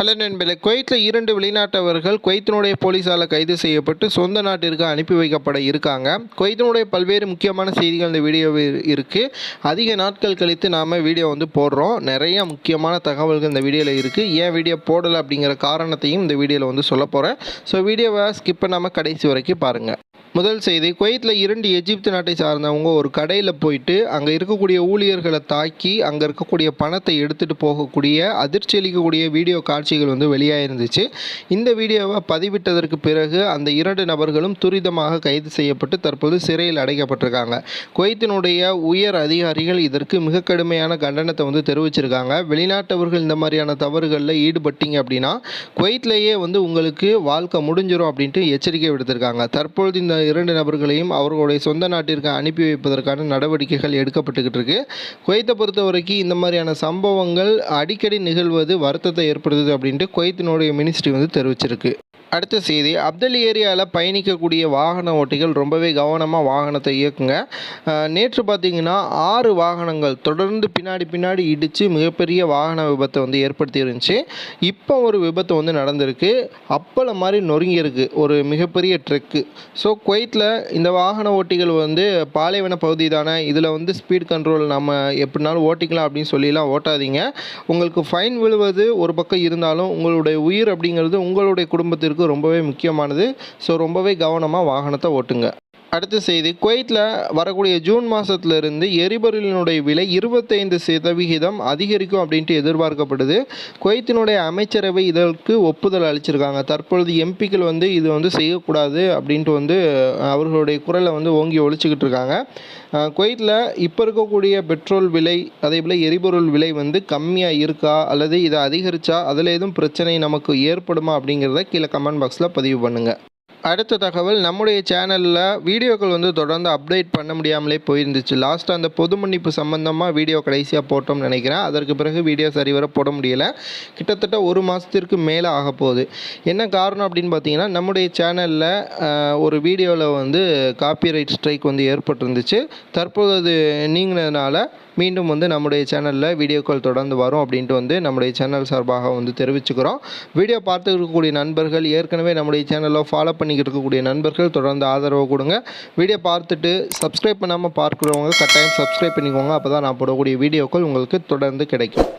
Hello நண்பர்களே குவைத்தில் இரண்டு வெளிநாட்டவர்கள் குவைத்தினுடைய போலீஸால் கைது செய்யப்பட்டு சொந்த நாட்டிற்கு அனுப்பி வைக்கப்பட இருக்காங்க. குவைத்தினுடைய பல்வேறு முக்கியமான செய்திகள் இந்த வீடியோவில் இருக்குது அதிக நாட்கள் கழித்து நாம் வீடியோ வந்து போடுறோம். நிறைய முக்கியமான தகவல்கள் இந்த வீடியோவில் இருக்குது ஏன் வீடியோ போடலை அப்படிங்கிற காரணத்தையும் இந்த வீடியோவில் வந்து சொல்ல போகிறேன் ஸோ வீடியோவை ஸ்கிப் பண்ணாமல் கடைசி வரைக்கும் பாருங்கள் முதல் செய்தி குவைத்தில் இரண்டு எஜிப்து நாட்டை சார்ந்தவங்க ஒரு கடையில் போயிட்டு அங்கே இருக்கக்கூடிய ஊழியர்களை தாக்கி அங்கே இருக்கக்கூடிய பணத்தை எடுத்துகிட்டு போகக்கூடிய அதிர்ச்சி அளிக்கக்கூடிய வீடியோ காட்சிகள் வந்து வெளியாயிருந்துச்சு. இந்த வீடியோவை பதிவிட்டதற்கு பிறகு அந்த இரண்டு நபர்களும் துரிதமாக கைது செய்யப்பட்டு தற்போது சிறையில் அடைக்கப்பட்டிருக்காங்க. குவைத்தினுடைய உயர் அதிகாரிகள் இதற்கு மிக கடுமையான கண்டனத்தை வந்து தெரிவிச்சிருக்காங்க. வெளிநாட்டவர்கள் இந்த மாதிரியான தவறுகளில் ஈடுபட்டீங்க அப்படின்னா குவைத்திலேயே வந்து உங்களுக்கு வாழ்க்கை முடிஞ்சிடும் அப்படின்ட்டு எச்சரிக்கை விடுத்திருக்காங்க. தற்பொழுது இந்த இரண்டு நபர்களையும் அவர்களுடைய சொந்த நாட்டிற்கு அனுப்பி வைப்பதற்கான நடவடிக்கைகள் எடுக்கப்பட்டுக்கிட்டு இருக்கு குவைத்தை பொறுத்த வரைக்கும் இந்த மாதிரியான சம்பவங்கள் அடிக்கடி நிகழ்வது வருத்தத்தை ஏற்படுத்துது அப்படின்ட்டு குவைத்தினுடைய மினிஸ்ட்ரி வந்து தெரிவிச்சிருக்கு. அடுத்த செய்தி. அப்தல் ஏரியாவில் பயணிக்கக்கூடிய வாகன ஓட்டிகள் ரொம்பவே கவனமாக வாகனத்தை இயக்குங்க. நேற்று பார்த்தீங்கன்னா ஆறு வாகனங்கள் தொடர்ந்து பின்னாடி பின்னாடி இடித்து மிகப்பெரிய வாகன விபத்தை வந்து ஏற்படுத்தி இருந்துச்சு. இப்போ ஒரு விபத்து வந்து நடந்திருக்கு. அப்பள மாதிரி நொறுங்கியிருக்கு ஒரு மிகப்பெரிய ட்ரெக்கு ஸோ குவைத்தில் இந்த வாகன ஓட்டிகள் வந்து பாலைவன பகுதி தானே இதில் வந்து ஸ்பீட் கண்ட்ரோல் நம்ம எப்படினாலும் ஓட்டிக்கலாம் அப்படின்னு சொல்லிலாம் ஓட்டாதீங்க. உங்களுக்கு ஃபைன் விழுவது ஒரு பக்கம் இருந்தாலும் உங்களுடைய உயிர் அப்படிங்கிறது உங்களுடைய குடும்பத்திற்கு ரொம்பவே முக்கியமானது. ஸோ ரொம்பவே கவனமாக வாகனத்தை ஓட்டுங்க. அடுத்த செய்தி. குவைத்தில் வரக்கூடிய ஜூன் மாதத்துலேருந்து எரிபொருளினுடைய விலை இருபத்தைந்து சதவிகிதம் அதிகரிக்கும் அப்படின்ட்டு எதிர்பார்க்கப்படுது. குவைத்தினுடைய அமைச்சரவை இதற்கு ஒப்புதல் அளிச்சிருக்காங்க. தற்பொழுது எம்பிக்கள் வந்து இது வந்து செய்யக்கூடாது அப்படின்ட்டு வந்து அவர்களுடைய குரலை வந்து ஓங்கி ஒழிச்சிக்கிட்டு இருக்காங்க. குவைத்தில் இப்போ இருக்கக்கூடிய பெட்ரோல் விலை அதே போல் எரிபொருள் விலை வந்து கம்மியாக இருக்கா? அல்லது இதை அதிகரித்தா அதில் எதுவும் பிரச்சனை நமக்கு ஏற்படுமா அப்படிங்கிறத கீழே கமெண்ட் பாக்ஸில் பதிவு பண்ணுங்கள் அடுத்த தகவல் நம்முடைய சேனலில் வீடியோக்கள் வந்து தொடர்ந்து அப்டேட் பண்ண முடியாமலே போயிருந்துச்சு. லாஸ்ட்டாக அந்த பொது மன்னிப்பு சம்மந்தமாக வீடியோ கடைசியாக போட்டோம்னு நினைக்கிறேன். அதற்கு பிறகு வீடியோ சரிவர போட முடியலை. கிட்டத்தட்ட ஒரு மாதத்திற்கு மேலே ஆக போகுது. என்ன காரணம் அப்படின்னு பார்த்தீங்கன்னா நம்முடைய சேனலில் ஒரு வீடியோவில் வந்து காப்பிரைட் ஸ்ட்ரைக் வந்து ஏற்பட்டிருந்துச்சு. தற்போது அது நீங்கினதுனால மீண்டும் வந்து நம்முடைய சேனலில் வீடியோக்கள் தொடர்ந்து வரும் அப்படின்ட்டு வந்து நம்முடைய சேனல் சார்பாக வந்து தெரிவிச்சுக்கிறோம். வீடியோ பார்த்து இருக்கக்கூடிய நண்பர்கள் ஏற்கனவே நம்முடைய சேனலை ஃபாலோ பண்ணி பண்ணிக்கிட்டு இருக்கக்கூடிய நண்பர்கள் தொடர்ந்து ஆதரவு கொடுங்க. வீடியோ பார்த்துட்டு சப்ஸ்கிரைப் பண்ணாமல் பார்க்குறவங்க கட்டாயம் சப்ஸ்கிரைப் பண்ணிக்கோங்க. அப்போ தான் நான் போடக்கூடிய வீடியோக்கள் உங்களுக்கு தொடர்ந்து கிடைக்கும்.